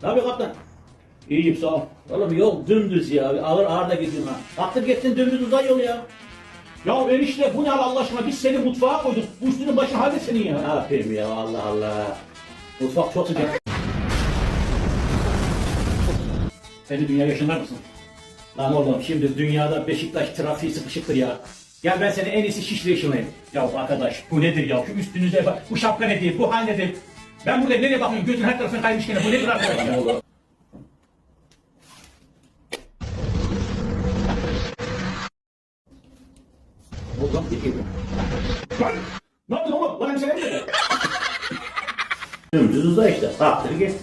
Tabii kaptan. İyiyim sağ ol. Oğlum yol dümdüz ya. Ağır ağır da gidiyorum ha. Kalktır geçsin dümdüz uzay yol ya. Ya enişte bu ne Allah aşkına biz seni mutfağa koyduk. Bu üstünün başı halde senin ya. Ne yapayım ya Allah Allah. Mutfak çok sıcak. Seni dünya yaşanlar mısın? Lan oğlum şimdi dünyada Beşiktaş trafiği sıkışıktır ya. Gel ben seni en iyisi Şişli'ye ışınlayayım. Ya arkadaş bu nedir ya? Şu üstünüze bak. Bu şapka nedir? Bu hal nedir? Ben burada nereye bakıyorum? Gözün her tarafına kaymış gene. Bu nedir arkadaş ya? Lan oğlum. Oğlum bir gibi. Lan! Ne yaptın oğlum? Lan sen ne Dümdüz uzay işte. Kalktır git.